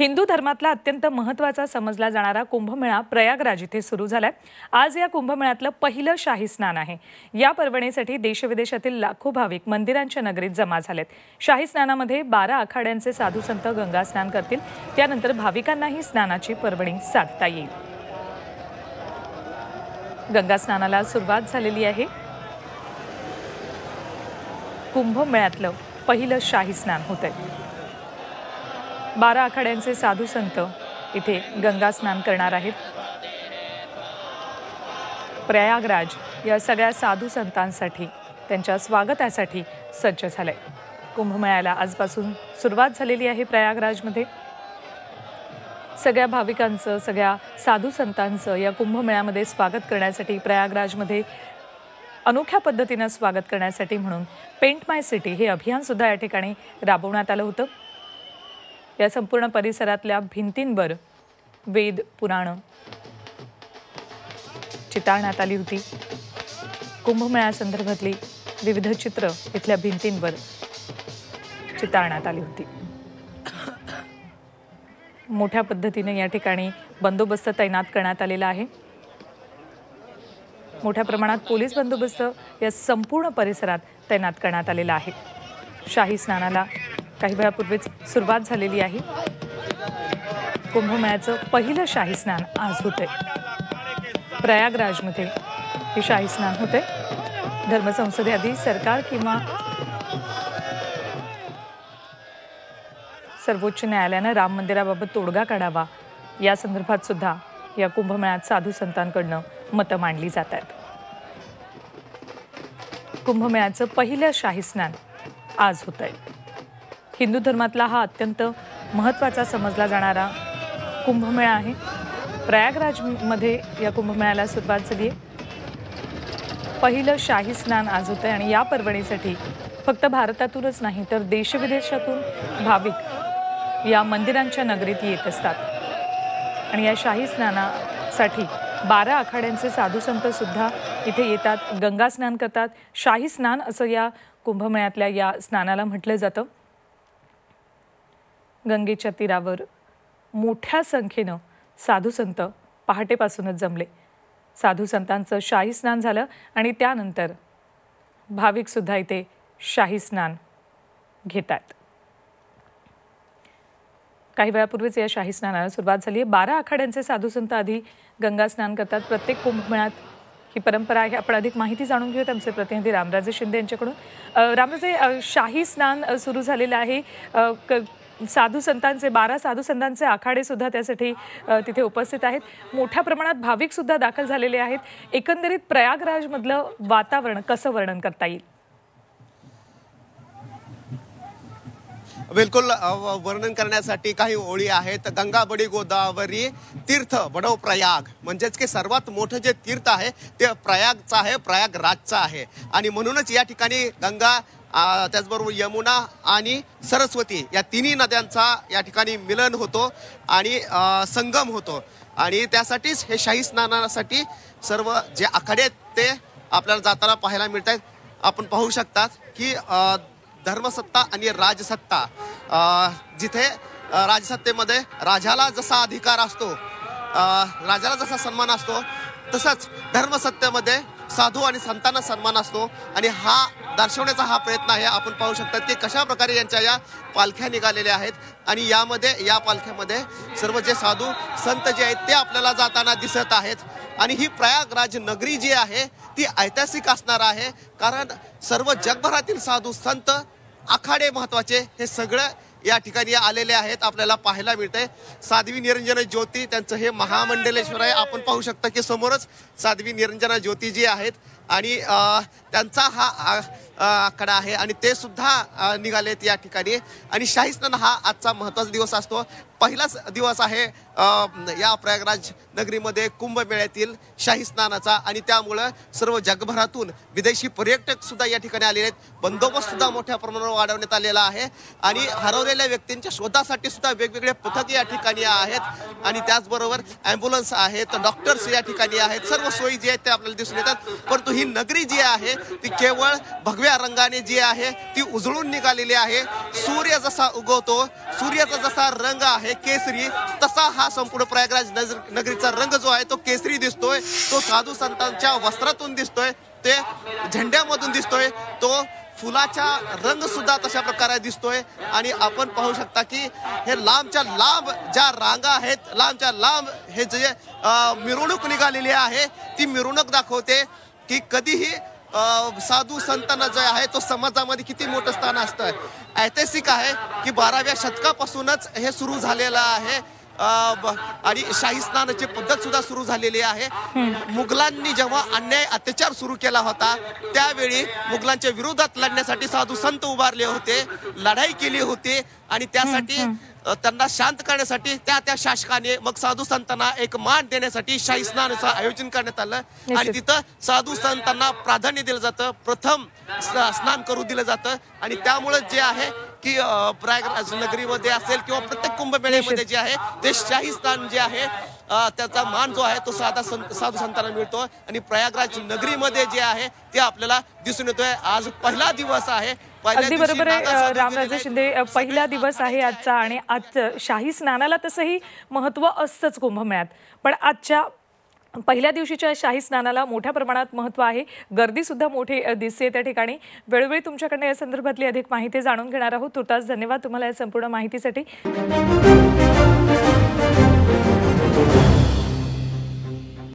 हिंदू धर्मातला अत्यंत महत्त्वाचा समजला जाणारा कुंभमेळा प्रयागराज इथे सुरू झालाय. आज या कुंभमेळ्यातलं पहिलं शाही स्नान आहे. या पर्वणीसाठी देशविदेशातील लाखो भाविक मंदिरांच्या नगरीत जमा झालेत. शाही स्नानामध्ये बारा आखाड्यांचे साधू संत गंगा स्नान करतील. त्यानंतर भाविकांनाही स्नानाची पर्वणी साधता येईल. गंगा स्नानाला सुरुवात झालेली आहे. कुंभमेळ्यातलं पहिलं शाही स्नान होत आहे बारा आखाड्यांचे साधू संत इथे गंगा स्नान करणार आहेत. प्रयागराज या सगळ्या साधू संतांसाठी त्यांच्या स्वागतासाठी सज्ज झालंय. कुंभमेळ्याला आजपासून सुरुवात झालेली आहे प्रयागराजमध्ये. सगळ्या भाविकांचं सगळ्या साधू संतांचं या कुंभमेळ्यामध्ये स्वागत करण्यासाठी प्रयागराजमध्ये अनोख्या पद्धतीनं स्वागत करण्यासाठी म्हणून पेंट माय सिटी हे अभियान सुद्धा या ठिकाणी राबवण्यात आलं होतं. या संपूर्ण परिसरातल्या भिंतींवर वेद पुराणं चितारण्यात आली होती. कुंभमेळ्यासंदर्भातली विविध चित्र इथल्या भिंतींवर चितारण्यात आली होती. मोठ्या पद्धतीने या ठिकाणी बंदोबस्त तैनात करण्यात आलेला आहे. मोठ्या प्रमाणात पोलीस बंदोबस्त या संपूर्ण परिसरात तैनात करण्यात आलेला आहे. शाही स्नानाला काही वेळापूर्वीच सुरुवात झालेली आहे. कुंभमेळ्याचं पहिलं शाही स्नान आज होते प्रयागराजमध्ये हे शाही स्नान होते धर्मसंसदेआधी सरकार किंवा सर्वोच्च न्यायालयानं राम मंदिराबाबत तोडगा काढावा या संदर्भात सुद्धा या कुंभमेळ्यात साधू संतांकडनं मतं मांडली जात आहेत. कुंभमेळ्याचं पहिलं शाही स्नान आज होत आहे हिंदू धर्मातला हा अत्यंत महत्त्वाचा समजला जाणारा कुंभमेळा आहे. प्रयागराजमध्ये या कुंभमेळ्याला सुरुवात झाली आहे. पहिलं शाही स्नान आज होतं आहे आणि या पर्वणीसाठी फक्त भारतातूनच नाही तर देशविदेशातून भाविक या मंदिरांच्या नगरीत येत असतात. आणि या शाही स्नानासाठी बारा आखाड्यांचे साधू संतसुद्धा इथे येतात गंगा स्नान करतात. शाही स्नान असं या कुंभमेळ्यातल्या या स्नानाला म्हटलं जातं. गंगेच्या तीरावर मोठ्या संख्येनं साधू संत पहाटेपासूनच जमले. साधू संतांचं शाही स्नान झालं आणि त्यानंतर भाविकसुद्धा इथे शाही स्नान घेतात. काही वेळापूर्वीच या शाही स्नानाला सुरुवात झाली आहे. बारा आखाड्यांचे साधू संत आधी गंगा स्नान करतात. प्रत्येक कुंभमेळात ही परंपरा आहे. आपण अधिक माहिती जाणून घेऊयात. आमचे प्रतिनिधी रामराजे शिंदे यांच्याकडून. रामराजे शाही स्नान सुरू झालेलं आहे. क- साधू संतांचे बारा साधू संतांचे आखाडे सुद्धा त्यासाठी तिथे उपस्थित आहेत. मोठ्या प्रमाणात भाविक सुद्धा दाखल झालेले आहेत. एकंदरीत प्रयागराजमधलं वातावरण कसं वर्णन करता येईल? बिलकुल व- वर्णन करण्यासाठी काही ओळी आहेत. गंगा बडी गोदावरी तीर्थ बडव प्रयाग म्हणजेच की सर्वात मोठं जे तीर्थ आहे ते प्रयागचं आहे प्रयागराजचं आहे. आणि म्हणूनच या ठिकाणी गंगा त्याचबरोबर यमुना आणि सरस्वती या तिन्ही नद्यांचा या ठिकाणी मिलन होतो आणि संगम होतो. आणि त्यासाठीच हे शाही स्नानासाठी सर्व जे आखाडे आहेत ते आपल्याला जाताना पाहायला मिळत आहेत. आपण पाहू शकतात की धर्मसत्ता आणि राजसत्ता जिथे राजसत्तेमध्ये राजाला जसा अधिकार असतो राजाला जसा सन्मान असतो तसंच धर्मसत्तेमध्ये साधू आणि संतांना सन्मान असतो. आणि हा दर्शवण्याचा हा प्रयत्न आहे आपण पाहू शकतात की कशा प्रकारे यांच्या या पालख्या निघालेल्या आहेत. आणि यामध्ये या पालख्यामध्ये सर्व जे साधू संत जे आहेत ते आपल्याला जाताना दिसत आहेत. आणि ही प्रयागराज नगरी जी आहे ती ऐतिहासिक असणार आहे. कारण सर्व जगभरातील साधू संत आखाडे महत्त्वाचे हे सगळं या ठिकाणी आलेले आहेत. आपल्याला पाहायला मिळतंय. साध्वी निरंजन ज्योती त्यांचं हे महामंडलेश्वर आहे. आपण पाहू शकता की समोरच साध्वी निरंजना ज्योती जी आहेत आणि त्यांचा हा आकडा आहे आणि ते सुद्धा निघालेत या ठिकाणी. आणि शाही स्नान हा आजचा महत्त्वाचा दिवस असतो. पहिलाच दिवस आहे या प्रयागराज नगरीमध्ये कुंभमेळ्यातील शाही स्नानाचा आणि त्यामुळं सर्व जगभरातून विदेशी पर्यटक सुद्धा या ठिकाणी आलेले आहेत. बंदोबस्त सुद्धा मोठ्या प्रमाणावर वाढवण्यात आलेला आहे आणि हरवलेल्या व्यक्तींच्या शोधासाठी सुद्धा वेगवेगळे पथक या ठिकाणी आहेत आणि त्याचबरोबर ॲम्ब्युलन्स आहेत डॉक्टर्स या ठिकाणी आहेत सर्व सोयी जे आहेत ते आपल्याला दिसून येतात. परंतु ही नगरी जी आहे ती केवळ भगव्या रंगाने जी आहे ती उजळून निघालेली आहे. सूर्य जसा उगवतो सूर्याचा जसा रंग आहे केसरी तसा हा संपूर्ण प्रयागराज नगरीचा रंग जो आहे तो केसरी दिसतोय. तो साधू संतांच्या वस्त्रातून दिसतोय. ते झेंड्यामधून दिसतोय. तो फुलाचा रंग सुद्धा तशा प्रकारे दिसतोय. आणि आपण पाहू शकता की हे लांबच्या लांब ज्या रांगा आहेत लांबच्या लांब हे जे मिरवणूक निघालेली आहे ती मिरवणूक दाखवते की कधीही साधू संतांना जे आहे तो समाजामध्ये किती मोठं स्थान असतं ऐतिहासिक आहे की बाराव्या शतकापासूनच हे सुरू झालेलं आहे. आणि शाही स्नानाची पद्धत सुद्धा सुरू झालेली आहे. मुघलांनी जेव्हा अन्याय अत्याचार सुरू केला होता त्यावेळी मुघलांच्या विरोधात लढण्यासाठी साधू संत उभारले होते लढाई केली होती आणि त्यासाठी त्यांना शांत करण्यासाठी त्या त्या शासकाने मग साधू संतांना एक मान देण्यासाठी शाही स्नानाचं आयोजन करण्यात आलं. आणि. तिथं साधू संतांना प्राधान्य दिलं जातं. प्रथम स्नान करू दिलं जातं. आणि त्यामुळे जे आहे की प्रयागराज नगरीमध्ये असेल किंवा प्रत्येक कुंभमेळ्यामध्ये जे आहे ते शाही स्नान जे आहे त्याचा मान जो आहे तो साधा संत साधू संतांना मिळतो. आणि प्रयागराज नगरीमध्ये जे आहे ते आपल्याला दिसून येतोय. आज पहिला दिवस आहे अगदी बरोबर आहे रामराजे शिंदे पहिला दिवस आहे आजचा आणि आज शाही स्नानाला तसंही महत्त्व असतंच कुंभमेळ्यात. पण आजच्या पहिल्या दिवशीच्या शाही स्नानाला मोठ्या प्रमाणात महत्त्व आहे. गर्दी सुद्धा मोठी दिसते त्या ठिकाणी. वेळोवेळी तुमच्याकडनं या संदर्भातली अधिक माहिती जाणून घेणार आहोत. तुर्तास धन्यवाद तुम्हाला या संपूर्ण माहितीसाठी.